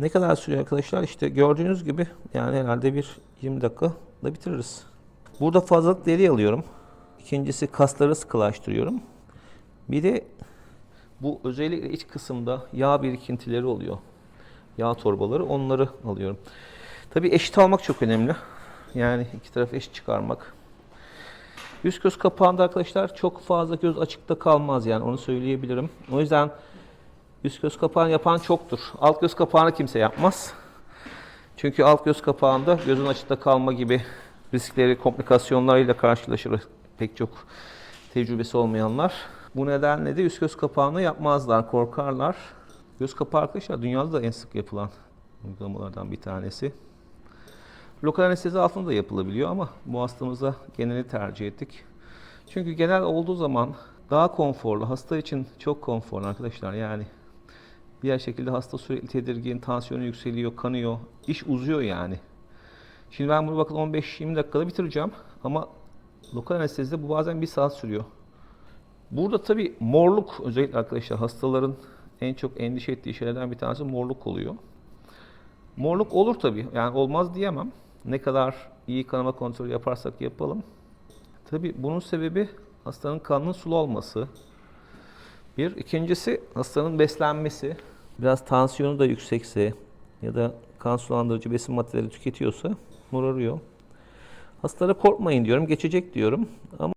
Ne kadar sürüyor arkadaşlar? İşte gördüğünüz gibi yani herhalde bir 20 dakika da bitiririz. Burada fazlalık deri alıyorum. İkincisi kasları sıkılaştırıyorum. Bir de bu özellikle iç kısımda yağ birikintileri oluyor. Yağ torbaları onları alıyorum. Tabii eşit almak çok önemli. Yani iki taraf eşit çıkarmak. Yüz göz kapağında arkadaşlar çok fazla göz açıkta kalmaz yani onu söyleyebilirim. O yüzden üst göz kapağını yapan çoktur. Alt göz kapağını kimse yapmaz. Çünkü alt göz kapağında gözün açıkta kalma gibi riskleri, komplikasyonlarıyla karşılaşır pek çok tecrübesi olmayanlar. Bu nedenle de üst göz kapağını yapmazlar, korkarlar. Göz kapağı arkadaşlar dünyada da en sık yapılan uygulamalardan bir tanesi. Lokal anestezi altında da yapılabiliyor ama bu hastamıza geneli tercih ettik. Çünkü genel olduğu zaman daha konforlu, hasta için çok konforlu arkadaşlar yani. Diğer şekilde hasta sürekli tedirgin, tansiyonu yükseliyor, kanıyor, iş uzuyor yani. Şimdi ben bunu bakın 15-20 dakikada bitireceğim ama lokal anestezide bu bazen bir saat sürüyor. Burada tabi morluk özellikle arkadaşlar hastaların en çok endişe ettiği şeylerden bir tanesi morluk oluyor. Morluk olur tabi yani olmaz diyemem. Ne kadar iyi kanama kontrolü yaparsak yapalım. Tabi bunun sebebi hastanın kanının sulu olması. Bir. ikincisi hastanın beslenmesi. Biraz tansiyonu da yüksekse ya da kan sulandırıcı besin maddeleri tüketiyorsa morarıyor. Hastalara korkmayın diyorum, geçecek diyorum. Ama